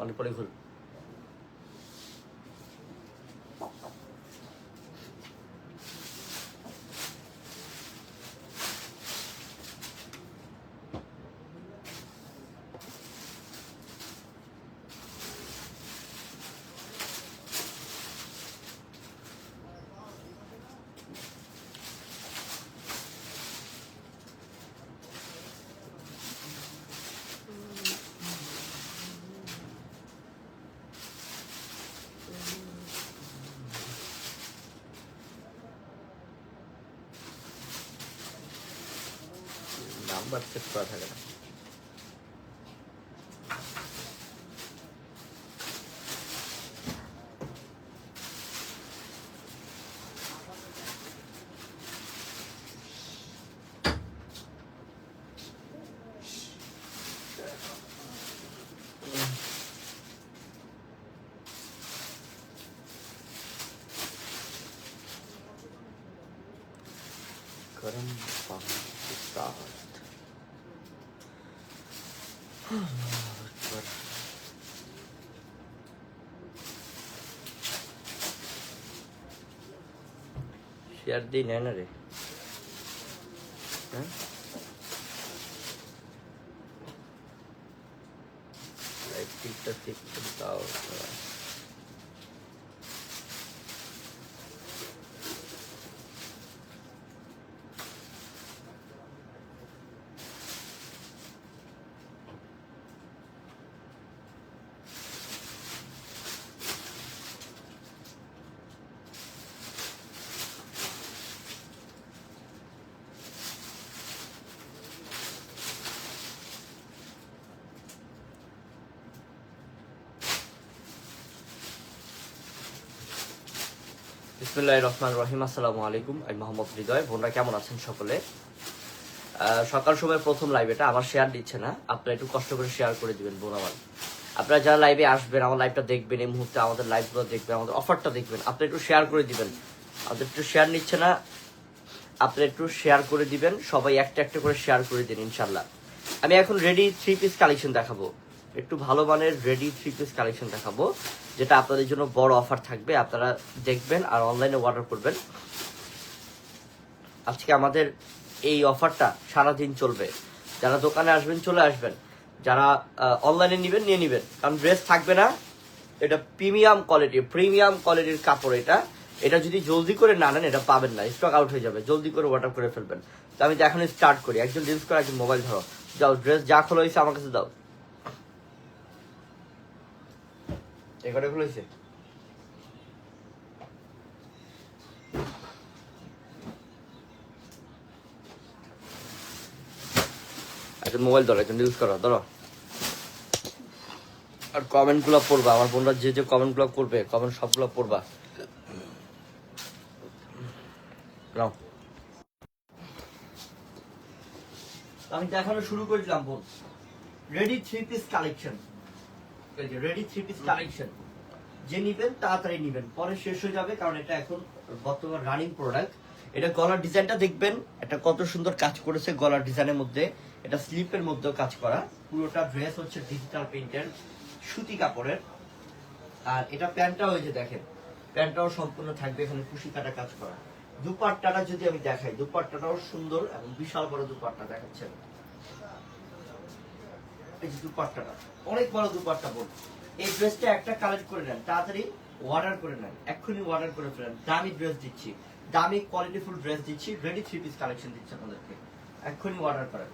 মানে ঘুর করা থাকে না। শেয়ার দিই নেয় না রে হ্যাঁ লাইটটা ঠিক করে দাও বিসমুল্লাহ রহমান রহিম, আসসালামু আলাইকুম। আমি মোহাম্মদ হৃদয়। বোনরা কেমন আছেন সকলে? সকাল সময় প্রথম লাইভ এটা, আমার শেয়ার দিচ্ছে না। আপনারা একটু কষ্ট করে শেয়ার করে দিবেন, বোন আমার। আপনারা যারা লাইভে আসবেন, আমার লাইভটা দেখবেন, এই মুহূর্তে আমাদের লাইভগুলো দেখবেন, আমাদের অফারটা দেখবেন, আপনারা একটু শেয়ার করে দিবেন। আমাদের একটু শেয়ার নিচ্ছে না, আপনারা একটু শেয়ার করে দিবেন, সবাই একটা একটা করে শেয়ার করে দিন ইনশাল্লাহ আমি এখন রেডি থ্রি পিস কালেকশন দেখাবো। একটু ভালো মানের রেডি থ্রি পিস কালেকশন দেখাবো, যেটা আপনাদের জন্য বড় অফার থাকবে। আপনারা দেখবেন আর অনলাইনে অর্ডার করবেন। আজকে আমাদের এই অফারটা সারাদিন চলবে। যারা দোকানে আসবেন, চলে আসবেন। যারা অনলাইনে নেবেন, নিয়ে নেবেন। কারণ ড্রেস থাকবে না। এটা প্রিমিয়াম কোয়ালিটি প্রিমিয়াম কোয়ালিটির কাপড় এটা। এটা যদি জলদি করে না নেন, এটা পাবেন না। স্টক আউট হয়ে যাবে। জলদি করে অর্ডার করে ফেলবেন। তো আমি তো এখন স্টার্ট করি। একজন রিলস করে একজন মোবাইল ধরো। যাও ড্রেস যা খোলা হয়েছে আমার কাছে দাও। এখানে খুলেছে একজন মোবাইল ধরো, একজন রিলস করো, ধরো। আর কমেন্টগুলো পড়বা, আমার বোনরা যে যে কমেন্টগুলো করবে কমেন্ট সবগুলো পড়বা। নাও। আমি দেখানো শুরু করেছিলাম বোন। Ready three piece collection ready three piece collection যে নিবেন, তাড়াতাড়ি নিবেন। পরে শেষ হয়ে যাবে, কারণ এটা এখন বর্তমান রানিং প্রোডাক্ট এটা গলার ডিজাইনটা দেখবেন, এটা কত সুন্দর কাজ করেছে গলার ডিজাইনের মধ্যে। এটা স্লিপের মধ্যেও কাজ করা। পুরোটা ড্রেস হচ্ছে ডিজিটাল প্রিন্টের সুতি কাপড়ের। আর এটা প্যান্টটাও ওই যে দেখেন, প্যান্টটাও সম্পূর্ণ থাকবে এখানে কুশি কাটা কাজ করা। দুপাট্টাটা যদি আমি দেখাই, দুপাট্টাটাও সুন্দর এবং বিশাল বড় দুপাট্টা দেখাচ্ছে এই যে দুপাট্টাটা অনেক বড় দুপাট্টা বোন এই ড্রেসটা একটা কালেক্ট করে নেন, তাড়াতাড়ি অর্ডার করে নেন, এক্ষুনি অর্ডার করে ফেলেন। দামি ড্রেস দিচ্ছি, দামি কোয়ালিটিফুল ড্রেস দিচ্ছি রেডি থ্রি পিস কালেকশন দিচ্ছি আপনাদেরকে। এক্ষুনি অর্ডার করেন।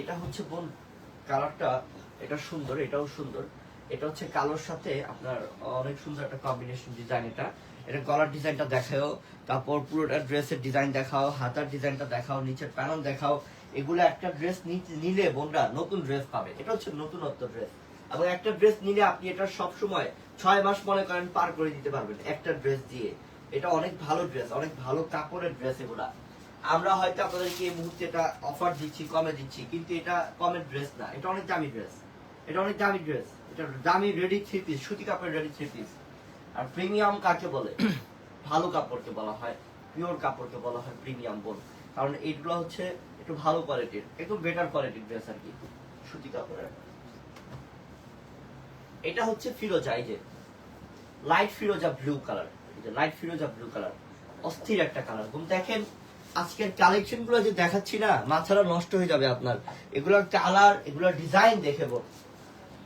এটা হচ্ছে বোন কালারটা এটা সুন্দর, এটাও সুন্দর। এটা হচ্ছে কালোর সাথে আপনার অনেক সুন্দর একটা কম্বিনেশন ডিজাইন এটা। এটা গলার ডিজাইনটা দেখাও, তারপর পুরোটা ড্রেসের ডিজাইন দেখাও, হাতার ডিজাইনটা দেখাও, নিচের প্যানেল দেখাও। এগুলো একটা ড্রেস নিলে বোনরা নতুন ড্রেস পাবে। এটা হচ্ছে নতুনত্ব ড্রেস এবং একটা ড্রেস নিলে আপনি এটা সব সময় ছয় মাস মনে করেন পার করে দিতে পারবেন একটা ড্রেস দিয়ে। এটা অনেক ভালো ড্রেস অনেক ভালো কাপড়ের ড্রেস এগুলা। আমরা হয়তো আপনাদেরকে এই মুহূর্তে এটা অফার দিচ্ছি, কমে দিচ্ছি, কিন্তু এটা কমের ড্রেস না। এটা অনেক দামি ড্রেস এটা অনেক দামি ড্রেস এটা দামি রেডি থ্রি পিস সুতি কাপড়ের রেডি থ্রি পিস আর প্রিমিয়াম কাকে বলে? ভালো কাপড়কে বলা হয় পিওর কাপড়কে বলা হয় প্রিমিয়াম বোন। কারণ এইগুলো হচ্ছে একটু ভালো কোয়ালিটির একটু বেটার কোয়ালিটির ড্রেস আর কি, সুতি কাপড়ের। এটা হচ্ছে ফিরোজা, এই যে লাইট ফিরোজা ব্লু কালার এই যে লাইট ফিরোজা ব্লু কালার অস্থির একটা কালার এবং দেখেন, আজকের কালেকশনগুলো যে দেখাচ্ছি না, মাথাটা নষ্ট হয়ে যাবে আপনার। এগুলোর কালার এগুলোর ডিজাইন দেখে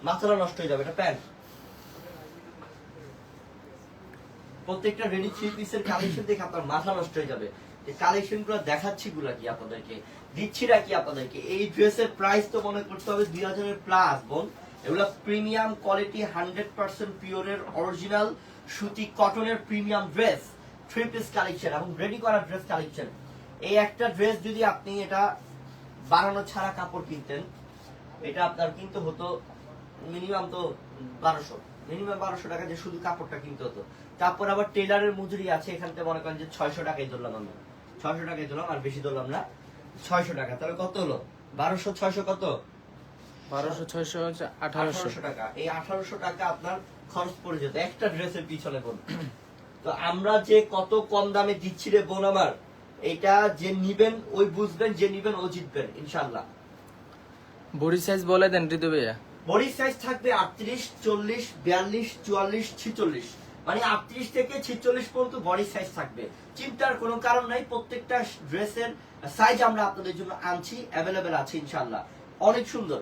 মাথাটা নষ্ট হয়ে যাবে, এটা প্যান্ট। প্রত্যেকটা রেডি থ্রি পিসের কালেকশন দেখে আপনার মাথা নষ্ট হয়ে যাবে। যে কালেকশনগুলো দেখাচ্ছি গুলা কি আপনাদেরকে? দিচ্ছিরা কি আপনাদেরকে? এই ড্রেসের প্রাইস তো মনে করতে হবে দুই হাজারের প্লাস বোন। এগুলো প্রিমিয়াম কোয়ালিটি হান্ড্রেড পার্সেন্ট পিওরের অরিজিনাল সুতি কটনের premium dress three piece collection এবং রেডি করা ড্রেস কালেকশন এই একটা ড্রেস যদি আপনি এটা বানানো ছাড়া কাপড় কিনতেন, এটা আপনার কিন্তু হতো মিনিমাম তো বারোশো। মিনিমাম বারোশো টাকা যে শুধু কাপড়টা কিনতে হতো। তারপর আবার টেলারের মজুরি আছে এখান থেকে মনে করেন যে ছয়শো টাকাই ধরলাম আমি। ছয়শো টাকাই ধরলাম আর বেশি ধরলাম না ছয়শো টাকা। তাহলে কত হলো? বারোশো ছয়শো কত? বারোশো ছয়শো হচ্ছে আঠারোশো। টাকা। এই আঠারোশো টাকা আপনার খরচ পড়ে যেত। একটা ড্রেসের পিছনে বোন। তো আমরা যে কত কম দামে দিচ্ছি রে বোন আমার এটা যে নিবেন ওই বুঝবেন যে নিবেন ও জিতবেন ইনশাল্লাহ বডি সাইজ বলে দেন ঋতু ভাইয়া। বডি সাইজ থাকবে আটত্রিশ চল্লিশ বিয়াল্লিশ চুয়াল্লিশ ছিচল্লিশ। মানে আটত্রিশ থেকে ছিচল্লিশ পর্যন্ত বডি সাইজ থাকবে। চিন্তার কোনো কারণ নাই, প্রত্যেকটা ড্রেসের সাইজ আমরা আপনাদের জন্য আনছি অ্যাভেলেবেল আছে ইনশাল্লাহ অনেক সুন্দর।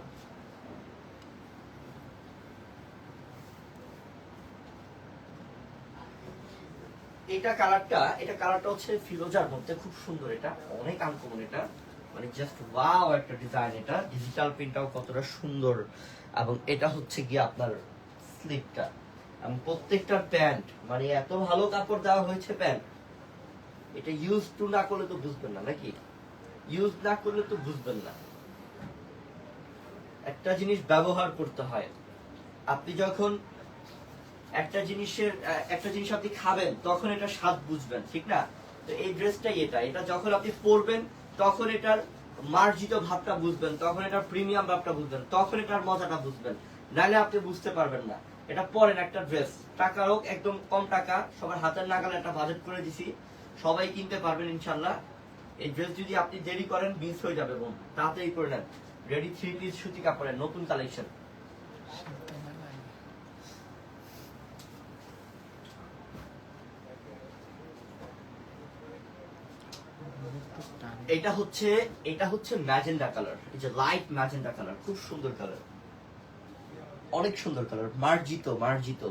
এটা কালারটা এটা কালারটা হচ্ছে ফিরোজার মধ্যে, খুব সুন্দর এটা, অনেক আনকমন এটা। মানে জাস্ট ওয়াও একটা ডিজাইন এটা। ডিজিটাল প্রিন্টটাও কতটা সুন্দর। এবং এটা হচ্ছে গিয়ে আপনার স্লিপটা এবং প্রত্যেকটার প্যান্ট মানে এত ভালো কাপড় দেওয়া হয়েছে প্যান্ট, এটা ইউজ টু না করলে তো বুঝবেন না, নাকি? ইউজ না করলে তো বুঝবেন না। একটা জিনিস ব্যবহার করতে হয়। আপনি যখন একটা জিনিসের, একটা জিনিস আপনি খাবেন, তখন এটা স্বাদ বুঝবেন, ঠিক না? তো এই ড্রেসটাই এটা। এটা যখন আপনি পরবেন, তখন এটার মার্জিত ভাবটা বুঝবেন, তখন এটার প্রিমিয়াম ভাবটা বুঝবেন, তখন এটার মজাটা বুঝবেন। নাহলে আপনি বুঝতে পারবেন না। এটা পরেন একটা ড্রেস। টাকা হোক, একদম কম টাকা, সবার হাতের নাগালে একটা বাজেট করে দিছি। সবাই কিনতে পারবেন ইনশাল্লাহ। এই ড্রেস যদি আপনি দেরি করেন মিস হয়ে যাবে বোন। তাড়াতাড়ি করে নেন। রেডি থ্রি পিস সুতি কাপড়ের নতুন কালেকশন এটা হচ্ছে এটা হচ্ছে ম্যাজেন্ডা কালার। এই যে লাইট ম্যাজেন্ডা কালার, খুব সুন্দর কালার অনেক সুন্দর কালার মার্জিত মার্জিত।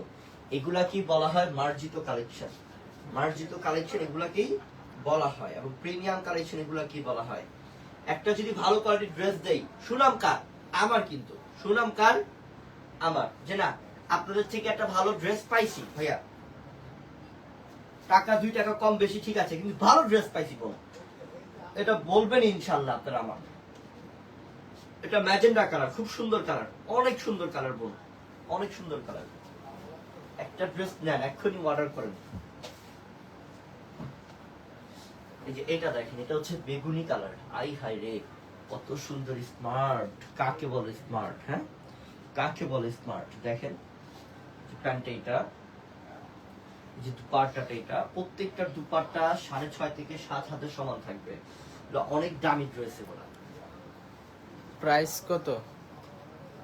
এগুলা কি বলা হয়? মার্জিত কালেকশন মার্জিত কালেকশন এগুলাকেই বলা হয়? এবং প্রিমিয়াম কালেকশন এগুলা কি বলা হয়? একটা যদি ভালো কোয়ালিটির ড্রেস দেই, সুনাম কার? আমার কিন্তু। সুনাম কার? আমার। যে না, আপনাদের থেকে একটা ভালো ড্রেস পাইছি, ভাইয়া। টাকা, দুই টাকা কম বেশি ঠিক আছে, কিন্তু ভালো ড্রেস পাইছি কোন এটা বলবেন ইনশাল্লাহ আপনারা আমার। এটা ম্যাজেন্ডা কালার, খুব সুন্দর কালার, অনেক সুন্দর কালার বোন অনেক সুন্দর কালার। একটা ড্রেস নেন, এক্ষুনি অর্ডার করেন। এই যে এটা দেখেন, এটা হচ্ছে বেগুনি কালার। আই হাই রে, কত সুন্দর স্মার্ট। কাকে বলে স্মার্ট হ্যাঁ? কাকে বলে স্মার্ট? দেখেন প্যান্ট এটা যে দুপাট্টাটা এটা প্রত্যেকটা দুপাট্টা সাড়ে ছয় থেকে সাত হাতের সমান থাকবে। অনেক দামি ড্রেস এগুলো। প্রাইস কত?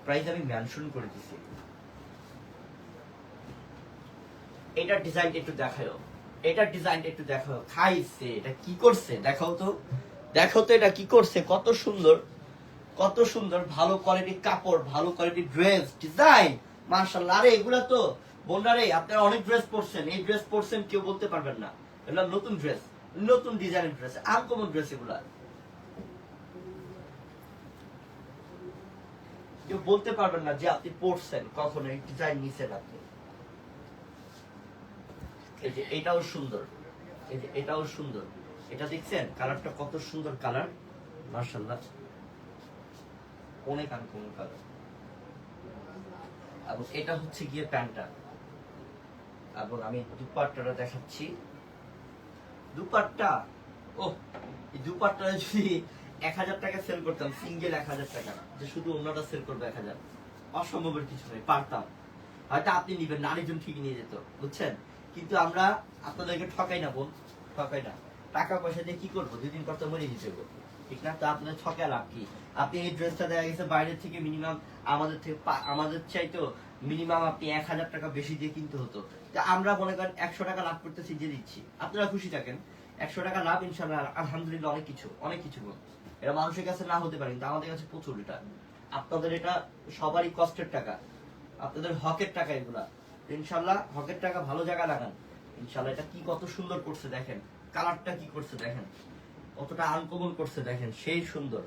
প্রাইস আমি মেনশন করে দিছি। এটার ডিজাইনটা একটু দেখাও এটার ডিজাইনটা একটু দেখাও খাইছে, এটা কি করছে? দেখাও তো। দেখো তো এটা কি করছে? কত সুন্দর। কত সুন্দর। ভালো কোয়ালিটির কাপড়, ভালো কোয়ালিটির ড্রেস ডিজাইন মার্শাল্লাহ আরে, এগুলা তো বোনরা রে, আপনারা অনেক ড্রেস পরছেন। এই ড্রেস পরছেন কেউ বলতে পারবেন না। এগুলা নতুন ড্রেস নতুন ডিজাইনের ড্রেস আর আনকমন ড্রেস এগুলা। কেউ বলতে পারবেন না যে আপনি পড়ছেন কখনো, এই ডিজাইন নিছেন আপনি। এই যে এটাও সুন্দর। এই যে এটাও সুন্দর। এটা দেখছেন? কালারটা কত সুন্দর কালার। মার্শাল্লাহ অনেক আনকমন কালার। এবং এটা হচ্ছে গিয়ে প্যান্টটা। এবং আমি দুপাট্টাটা দেখাচ্ছি। দুপাট্টা? ও এই দুপাট্টা যদি এক হাজার টাকা সেল করতাম সিঙ্গেল এক হাজার টাকা। যে শুধু অন্যটা সেল করবে এক হাজার। অসম্ভবের কিছু পারতাম। হয়তো আপনি নিবেন ঠিক নিয়ে যেত, বুঝছেন? কিন্তু আমরা আপনাদেরকে ঠকাই না, বোন, ঠকাই না। টাকা পয়সা দিয়ে কি করব? দুদিন মরে ঠিক না? তো ছকে লাভ কি? আপনি এই ড্রেসটা দেখা গেছে বাইরের থেকে মিনিমাম আমাদের থেকে আমাদের চাইতেও মিনিমাম আপনি এক হাজার টাকা বেশি দিয়ে কিনতে হতো। তা আমরা মনে করেন একশো টাকা লাভ করতেছি যে দিচ্ছি। আপনারা খুশি থাকেন। একশো টাকা লাভ, ইনশাল্লাহ, আলহামদুলিল্লাহ, অনেক কিছু অনেক কিছু গুণ। এটা মানুষের কাছে না হতে পারে, কিন্তু আমাদের কাছে প্রচুর এটা। আপনাদের এটা সবারই কষ্টের টাকা। আপনাদের হকের টাকা এগুলা। ইনশাল্লাহ হকের টাকা ভালো জায়গা লাগান। ইনশাল্লাহ এটা কি কত সুন্দর করছে দেখেন। কালারটা কি করছে দেখেন। কতটা আনকমন করছে দেখেন, সেই সুন্দর।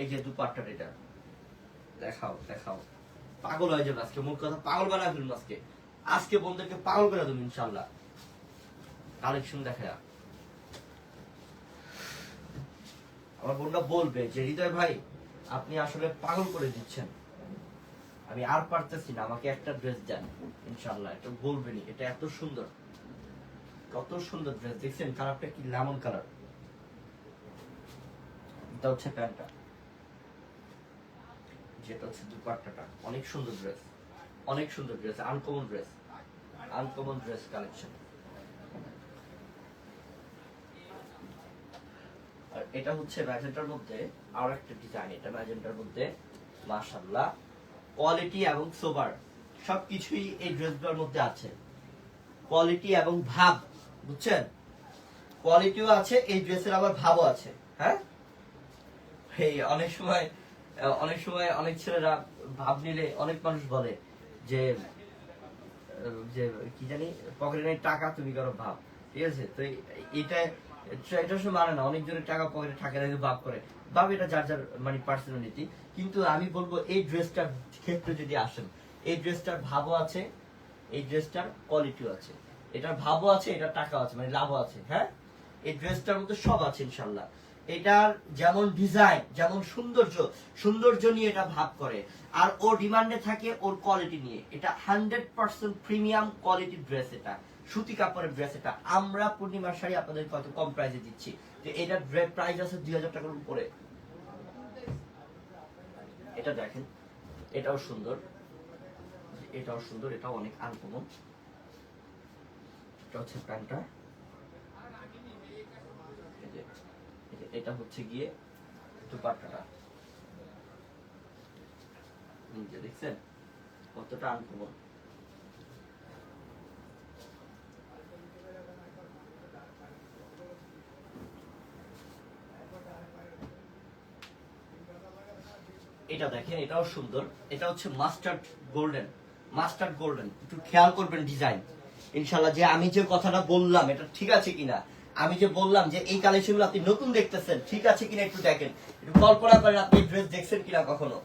এই যে দুপাট্টার এটা। দেখাও দেখাও। পাগল হয়ে যাবে আজকে, মূল কথা পাগল বানা ফেলুন আজকে। আজকে বন্ধুদেরকে পাগল করে দেবো ইনশাল্লাহ। কালেকশন দেখা আমার বোনটা বলবে যে, হৃদয় ভাই, আপনি আসলে পাগল করে দিচ্ছেন। আমি আর পারতেছি না, আমাকে একটা ড্রেস দেন ইনশাল্লাহ এটা বলবেনি এটা এত সুন্দর। কত সুন্দর ড্রেস দেখছেন কালারটা কি লেমন কালার এটা হচ্ছে প্যান্টটা। যেটা হচ্ছে দুপাট্টাটা। অনেক সুন্দর ড্রেস অনেক সুন্দর dress uncommon dress uncommon dress collection এটা হচ্ছে ম্যাজেন্টার মধ্যে আর একটা ডিজাইন এটা ম্যাজেন্টার মধ্যে মাশাআল্লাহ কোয়ালিটি এবং সোবার সবকিছুই এই ড্রেসগুলোর মধ্যে আছে। কোয়ালিটি এবং ভাব, বুঝছেন? কোয়ালিটিও আছে, এই ড্রেসের আবার ভাবও আছে হ্যাঁ? এই অনেক সময় অনেক সময় অনেক ছেলেরা ভাব নিলে অনেক মানুষ বলে যে যে কি জানি পকেটে টাকা, তুমি করো ভাব, ঠিক আছে? তো এটা এটা- সে মানে না অনেকজনের টাকা পকেটে থাকে না কিন্তু ভাব করে। ভাব এটা যার যার মানে পার্সোনালিটি কিন্তু আমি বলব, এই ড্রেসটার ক্ষেত্রে যদি আসেন, এই ড্রেসটার ভাবও আছে, এই ড্রেসটার কোয়ালিটিও আছে। এটার ভাবও আছে, এটার টাকাও আছে মানে লাভও আছে হ্যাঁ? এই ড্রেসটার মধ্যে সব আছে ইনশাল্লাহ এটার যেমন ডিজাইন যেমন সৌন্দর্য সৌন্দর্য নিয়ে এটা ভাব করে। আর ও ডিমান্ডে থাকে ওর কোয়ালিটি নিয়ে। এটা hundred percent premium quality dress এটা। সুতি কাপড়ের ড্রেস এটা। আমরা পূর্ণিমার শাড়ি আপনাদের কত কম প্রাইসে দিচ্ছি। যে এটার প্রাইস আছে দুই হাজার টাকার উপরে। এটা দেখেন, এটাও সুন্দর। এটাও সুন্দর, এটাও অনেক আনকমন এটা হচ্ছে প্যান্টটা। এটা হচ্ছে গিয়ে দুপাট্টাটা। দেখছেন? কতটা আনকমন এটা দেখেন, এটাও সুন্দর। এটা হচ্ছে মাস্টার্ড গোল্ডেন মাস্টার্ড গোল্ডেন। একটু খেয়াল করবেন ডিজাইন। ইনশাল্লাহ যে আমি যে কথাটা বললাম, এটা ঠিক আছে কিনা? আমি যে বললাম যে এই কালেকশনগুলো আপনি নতুন দেখতেছেন, ঠিক আছে কিনা একটু দেখেন। একটু কল্পনা করেন আপনি ড্রেস দেখছেন কিনা কখনো?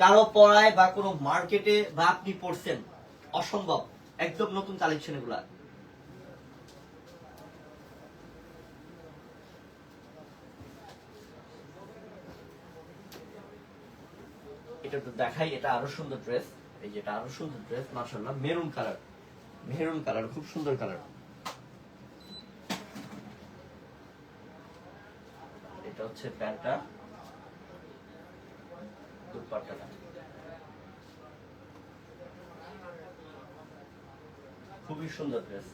কারও পড়ায় বা কোনো মার্কেটে বা আপনি পড়ছেন অসম্ভব। একদম নতুন কালেকশন এগুলা এটা দেখাই, এটা আরও সুন্দর ড্রেস এই যে এটা আরও সুন্দর ড্রেস মার্শাল্লাহ মেরুন কালার মেরুন কালার খুব সুন্দর কালার এটা হচ্ছে প্যান্টটা। দুপাট্টাটা। খুবই সুন্দর ড্রেস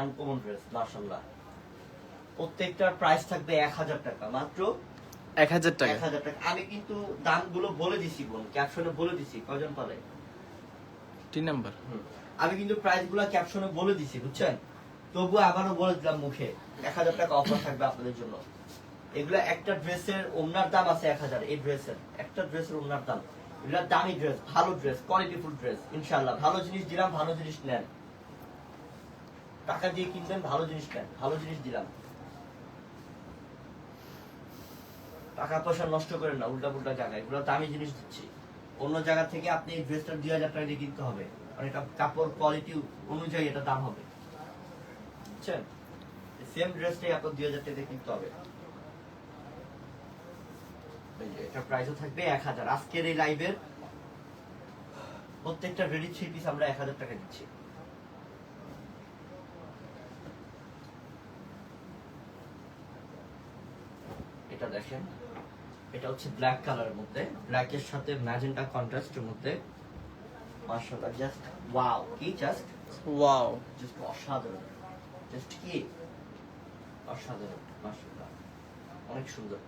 আনকমন ড্রেস প্রত্যেকটার প্রাইস থাকবে এক হাজার টাকা। মাত্র এক হাজার টাকা। এক হাজার টাকা। আমি কিন্তু দামগুলো বলে দিছি বোন ক্যাপশনে বলে দিছি কজন পালে তিন নাম্বার। আমি কিন্তু প্রাইসগুলা ক্যাপশনে বলে দিছি বুঝছেন? তবু আবারও বলে দিলাম মুখে এক হাজার টাকা অফার থাকবে আপনাদের জন্য। এগুলা একটা ড্রেসের ওনার দাম আছে এক হাজার এই ড্রেসের একটা ড্রেসের ওনার দাম। এগুলা দামি ড্রেস ভালো ড্রেস কোয়ালিটিফুল ড্রেস ইনশাল্লাহ ভালো জিনিস দিলাম ভালো জিনিস নেন। টাকা দিয়ে কিনবেন ভালো জিনিস নেন ভালো জিনিস দিলাম। টাকা পয়সা নষ্ট করেন না উল্টা পুল্টা জায়গায়। এগুলো দামি জিনিস দিচ্ছি। অন্য জায়গা থেকে আপনি এই ড্রেসটা দুই হাজার টাকা দিয়ে কিনতে হবে। মানে এটা কাপড় কোয়ালিটি অনুযায়ী এটা দাম হবে। বুঝছেন সেম ড্রেসটাই আপনার দুই হাজার টাকা কিনতে হবে। এটা প্রাইসও থাকবে এক হাজার। আজকের এই লাইভের প্রত্যেকটা রেডি থ্রি পিস আমরা এক হাজার টাকা দিচ্ছি। এটা দেখেন। এটা হচ্ছে ব্ল্যাক কালারের মধ্যে। ব্ল্যাকের সাথে ম্যাজেন্টা কন্ট্রাস্টের মধ্যে। মাশাআল্লাহ জাস্ট ওয়াও কি জাস্ট ওয়াও জাস্ট অসাধারণ। জাস্ট কি? অসাধারণ মাশাআল্লাহ। অনেক সুন্দর।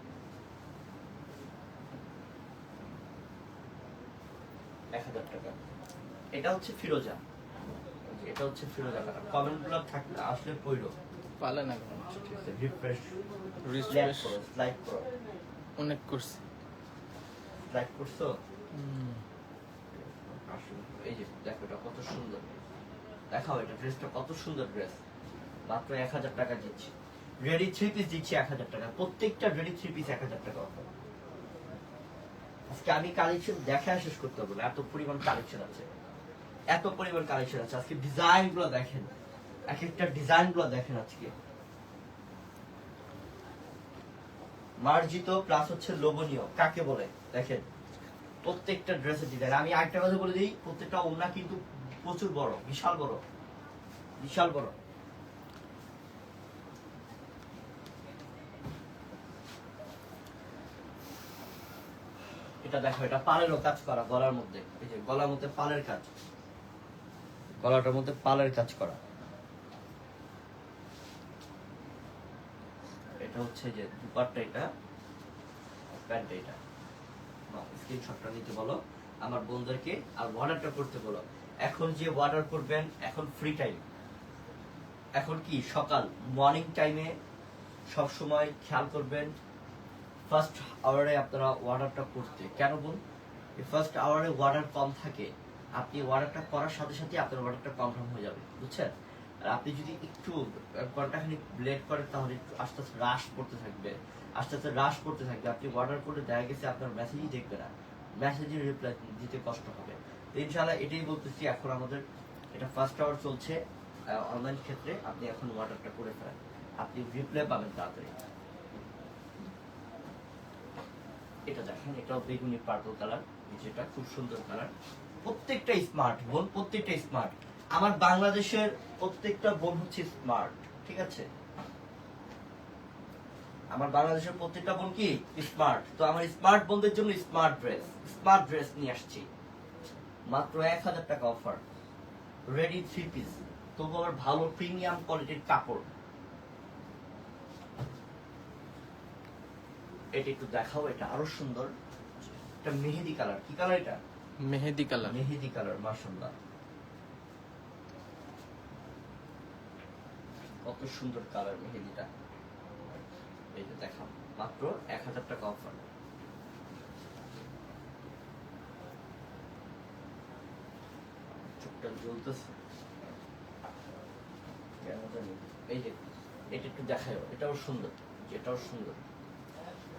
এক হাজার টাকা। এটা হচ্ছে ফিরোজা। এটা হচ্ছে ফিরোজা কালার। কমেন্টগুলো থাকলে আসলে পড়ল পালে না রিফ্রেশ রিফ্রেশ স্লাইড করো। অনেক করছি? স্লাইড করছ এই যে দেখো এটা কত সুন্দর। দেখাও এটা ড্রেসটা কত সুন্দর ড্রেস। মাত্র এক হাজার টাকা দিচ্ছি। রেডি থ্রি পিস দিচ্ছি এক হাজার টাকা। প্রত্যেকটা রেডি থ্রি পিস এক হাজার টাকা। আজকে আমি কালেকশন দেখা শেষ করতে পারব না। এত পরিমাণ কালেকশন আছে। এত পরিমাণ কালেকশন আছে। আজকে ডিজাইনগুলো দেখেন। এক একটা ডিজাইনগুলো দেখেন আজকে। মার্জিত প্লাস হচ্ছে লোভনীয়। কাকে বলে? দেখেন, প্রত্যেকটা ড্রেসের ডিজাইন আমি আরেকটা কথা বলে দিই, প্রত্যেকটা ওড়না কিন্তু প্রচুর বড়, বিশাল বড়। বিশাল বড়। এটা দেখো, এটা পালেরও কাজ করা, গলার মধ্যে। এই যে গলার মধ্যে পালের কাজ। গলাটার মধ্যে পালের কাজ করা। এটা হচ্ছে যে দুপাট্টা এটা প্যান্ট এটা। স্ক্রিনশটটা নিতে বলো। আমার বন্ধুদেরকে আর অর্ডারটা করতে বলো। এখন যে অর্ডার করবেন, এখন ফ্রি টাইম এখন কি, সকাল মর্নিং টাইমে সব সময় খেয়াল করবেন ফার্স্ট আওয়ারে আপনারা অর্ডারটা করতে। কেন বল ফার্স্ট আওয়ারে অর্ডার কম থাকে। আপনি অর্ডারটা করার সাথে সাথে আপনার অর্ডারটা কনফার্ম হয়ে যাবে। বুঝছেন? আর আপনি যদি একটু ঘন্টাখানিক লেট করেন তাহলে একটু আস্তে আস্তে রাশ করতে থাকবে। আস্তে আস্তে রাশ করতে থাকবে। আপনি অর্ডার করলে দেখা গেছে আপনার মেসেজই দেখবে না। মেসেজের রিপ্লাই দিতে কষ্ট হবে। তো ইনশাআল্লাহ এটাই বলতেছি, এখন আমাদের এটা ফার্স্ট আওয়ার চলছে অনলাইন ক্ষেত্রে। আপনি এখন অর্ডারটা করে ফেলেন। আপনি রিপ্লাই পাবেন তাড়াতাড়ি। এটা দেখেন, এটাও বেগুনি পার্পল কালার যেটা খুব সুন্দর কালার প্রত্যেকটা স্মার্ট বোন, প্রত্যেকটা স্মার্ট আমার বাংলাদেশের প্রত্যেকটা বোন হচ্ছে স্মার্ট ঠিক আছে? আমার বাংলাদেশের প্রত্যেকটা বোন কি? স্মার্ট। তো আমার স্মার্ট বোনদের জন্য স্মার্ট ড্রেস স্মার্ট ড্রেস নিয়ে আসছি। মাত্র এক হাজার টাকা অফার। রেডি থ্রি পিস তবু আবার ভালো প্রিমিয়াম কোয়ালিটির কাপড়। এটা একটু দেখাও এটা আরও সুন্দর। এটা মেহেদি কালার। কি কালার এটা? মেহেদি কালার। মেহেদি কালার মাশাআল্লাহ। কত সুন্দর কালার মেহেদিটা। এই যে দেখাও মাত্র এক হাজার টাকা অফার চোখটা জ্বলতেছে। এই যে, এটা একটু দেখাও এটাও সুন্দর এটাও সুন্দর।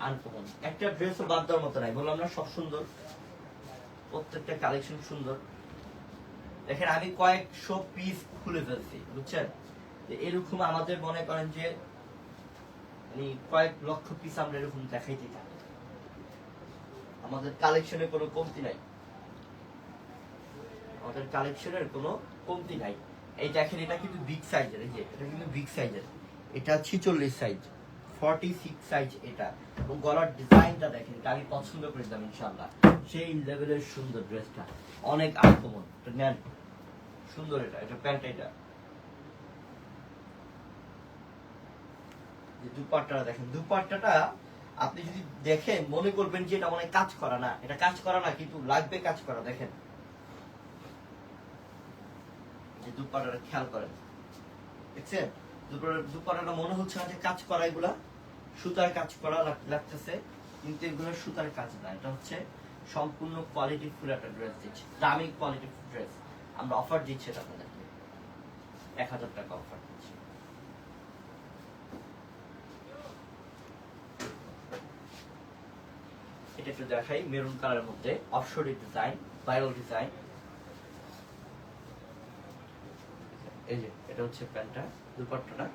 আনকমন, একটা ড্রেসও বাদ দেওয়ার মতো নাই, বললাম না সব সুন্দর। প্রত্যেকটা কালেকশন সুন্দর। দেখেন, আমি কয়েকশো পিস খুলে ফেলছি, বুঝছেন? এরকম আমাদের মনে করেন যে মানে কয়েক লক্ষ পিস আমরা এরকম দেখাইতে থাকি আমাদের কালেকশনের কোনো কমতি নাই। আমাদের কালেকশনের কোনো কমতি নাই। এই দেখেন, এটা কিন্তু বিগ সাইজের এই যে, এটা কিন্তু বিগ সাইজের এটা ছিচল্লিশ সাইজ ফর্টি সিক্স সাইজ এটা। এবং গলার ডিজাইনটা দেখেন, এটা আমি পছন্দ করে দিলাম ইনশাল্লাহ সেই লেভেলের সুন্দর ড্রেসটা অনেক আক্রমণ নেন, সুন্দর এটা এটা প্যান্ট, এটা। যে দুপাট্টাটা দেখেন, দুপাট্টাটা আপনি যদি দেখেন, মনে করবেন যে এটা মনে কাজ করা না। এটা কাজ করা না, কিন্তু লাগবে কাজ করা, দেখেন। যে দুপাট্টাটা খেয়াল করেন। দেখছেন? দুপাট্টা- মনে হচ্ছে না যে কাজ করা, এগুলা সুতার কাজ করা লাগতেছে, কিন্তু এগুলো সুতার কাজ না। এটা হচ্ছে সম্পূর্ণ কোয়ালিটি ফুল একটা ড্রেস দিচ্ছি। দামি কোয়ালিটি ড্রেস আমরা অফার দিচ্ছি এটা আপনাদেরকে। এক হাজার টাকা অফার দিচ্ছি। এটা একটু দেখাই মেরুন কালারের মধ্যে অফশোরি ডিজাইন ভাইরাল ডিজাইন এই যে, এটা হচ্ছে প্যান্টটা দুপাট্টাটা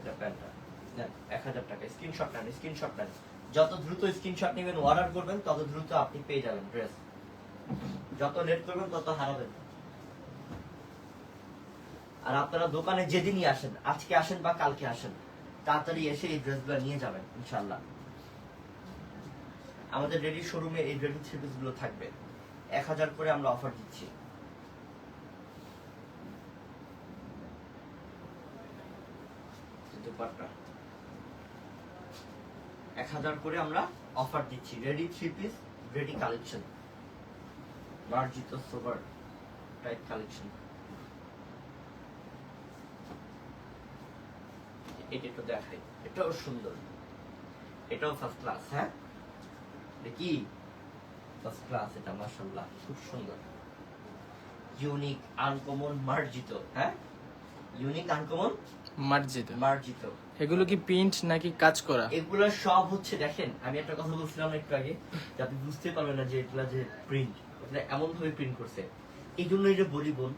এটা প্যান্টটা। নেন, এক হাজার টাকা স্ক্রিনশট নেন স্ক্রিনশট নেন। যত দ্রুত স্ক্রিনশট নেবেন অর্ডার করবেন, তত দ্রুত আপনি পেয়ে যাবেন ড্রেস যত লেট করবেন, তত হারাবেন আর আপনারা দোকানে যেদিনই আসেন, আজকে আসেন বা কালকে আসেন, তাড়াতাড়ি এসে এই ড্রেসগুলো নিয়ে যাবেন ইনশাল্লাহ আমাদের রেডি শোরুমে এই রেডি থ্রি গুলো থাকবে। এক হাজার করে আমরা অফার দিচ্ছি। এক হাজার করে আমরা অফার দিচ্ছি। Ready three piece ready collection. মার্জিত সোবার টাইপ কালেকশন। এটা একটু দেখাই। এটাও সুন্দর। এটাও ফার্স্ট ক্লাস হ্যাঁ? দেখি ফার্স্ট ক্লাস এটা মাশাআল্লাহ খুব সুন্দর। ইউনিক আনকমন মার্জিত হ্যাঁ? ইউনিক আনকমন মার্জিত। মার্জিত। এগুলো কি প্রিন্ট নাকি কাজ করা? এগুলো সব হচ্ছে দেখেন আমি একটা কথা বলছিলাম একটু আগে যে আপনি বুঝতে পারবেন না যে এগুলা যে প্রিন্ট এটা এমন ভাবে প্রিন্ট করছে। এই জন্য এটা বলি বোন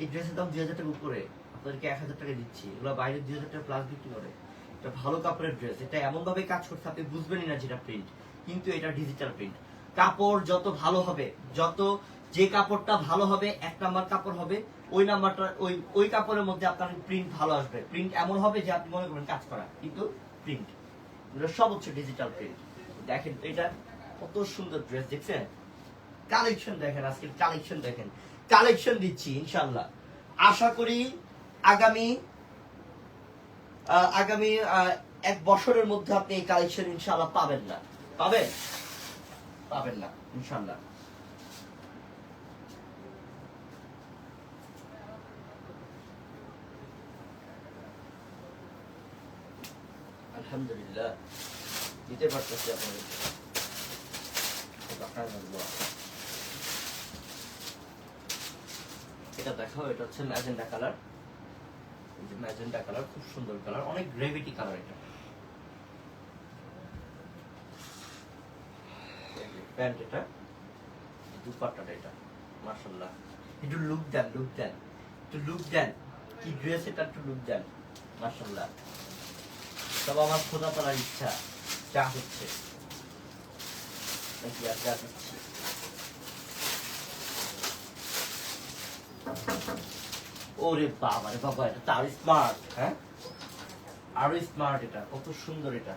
এই ড্রেসের দাম দুই হাজার টাকা উপরে আপনাদেরকে এক হাজার টাকা দিচ্ছি। এগুলো বাইরে দুই হাজার টাকা প্লাস বিক্রি করে। এটা ভালো কাপড়ের ড্রেস এটা এমন ভাবে কাজ করছে আপনি বুঝবেনই না যেটা প্রিন্ট কিন্তু এটা ডিজিটাল প্রিন্ট কাপড় যত ভালো হবে, যত যে কাপড়টা ভালো হবে, এক নাম্বার কাপড় হবে, ওই নাম্বারটা, ওই ওই কাপড়ের মধ্যে আপনার প্রিন্ট ভালো আসবে। প্রিন্ট এমন হবে যে আপনি মনে করবেন কাজ করা, কিন্তু প্রিন্ট সব হচ্ছে ডিজিটাল প্রিন্ট দেখেন এটা কত সুন্দর ড্রেস দেখছেন? কালেকশন দেখেন আজকে কালেকশন দেখেন। কালেকশন দিচ্ছি ইনশাল্লাহ আশা করি আগামী আগামী এক বছরের মধ্যে আপনি এই কালেকশন ইনশাল্লাহ পাবেন না। পাবেন? পাবেন না ইনশাল্লাহ আলহামদুলিল্লাহ, দিতে পারতেছি বলব। এটা দেখাও, এটা হচ্ছে ম্যাজেন্ডা কালার। ম্যাজেন্ডা কালার, খুব সুন্দর কালার, অনেক গ্রেভিটি কালার এটা। প্যান্ট এটা দুপাট্টাটা এটা মার্শাল্লাহ একটু লুক দেন লুক দেন। একটু লুক দেন, কি ড্রেস এটা একটু লুক দেন মার্শাল্লাহ সব আমার খোদা তোলার ইচ্ছা, যা হচ্ছে। নাকি আর যা দিচ্ছি। ওরে বাবা রে বাবা, এটা তো স্মার্ট হ্যাঁ? আরও স্মার্ট এটা, কত সুন্দর এটা।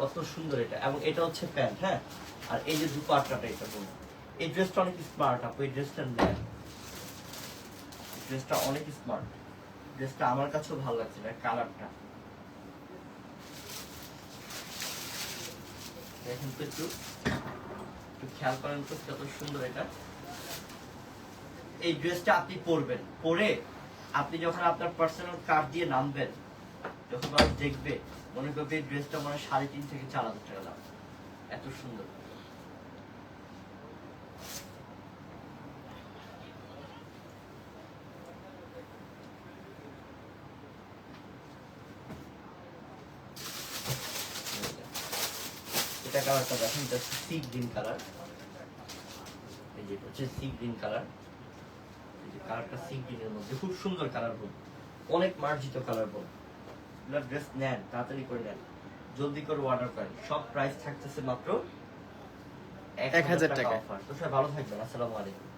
কত সুন্দর এটা। এবং এটা হচ্ছে প্যান্ট হ্যাঁ? আর এই যে এটা বলুন। এই ড্রেসটা অনেক স্মার্ট আপু, এই ড্রেসটা নেন। ড্রেসটা অনেক স্মার্ট ড্রেসটা আমার কাছেও ভালো লাগছে না, কালারটা। দেখেন তো একটু একটু খেয়াল করেন তো কত সুন্দর এটা। এই ড্রেসটা আপনি পরবেন। পরে আপনি যখন আপনার পার্সোনাল কার্ড দিয়ে নামবেন যখন মানুষ দেখবে, মনে করবে এই ড্রেসটা মনে সাড়ে তিন থেকে চার হাজার টাকা দাম। এত সুন্দর। এটা কালারটা দেখেন, এটা হচ্ছে সি গ্রিন কালার। এই যে হচ্ছে সি গ্রিন কালার। এই যে কালারটা সি গ্রিনের মধ্যে। খুব সুন্দর কালার বোন অনেক মার্জিত কালার বোন এগুলো ড্রেস নেন তাড়াতাড়ি করে নেন। জলদি করে অর্ডার করেন। সব প্রাইস থাকতেছে মাত্র 1000 টাকা। অফার তো সবাই ভালো থাকবেন। আসসালামু আলাইকুম।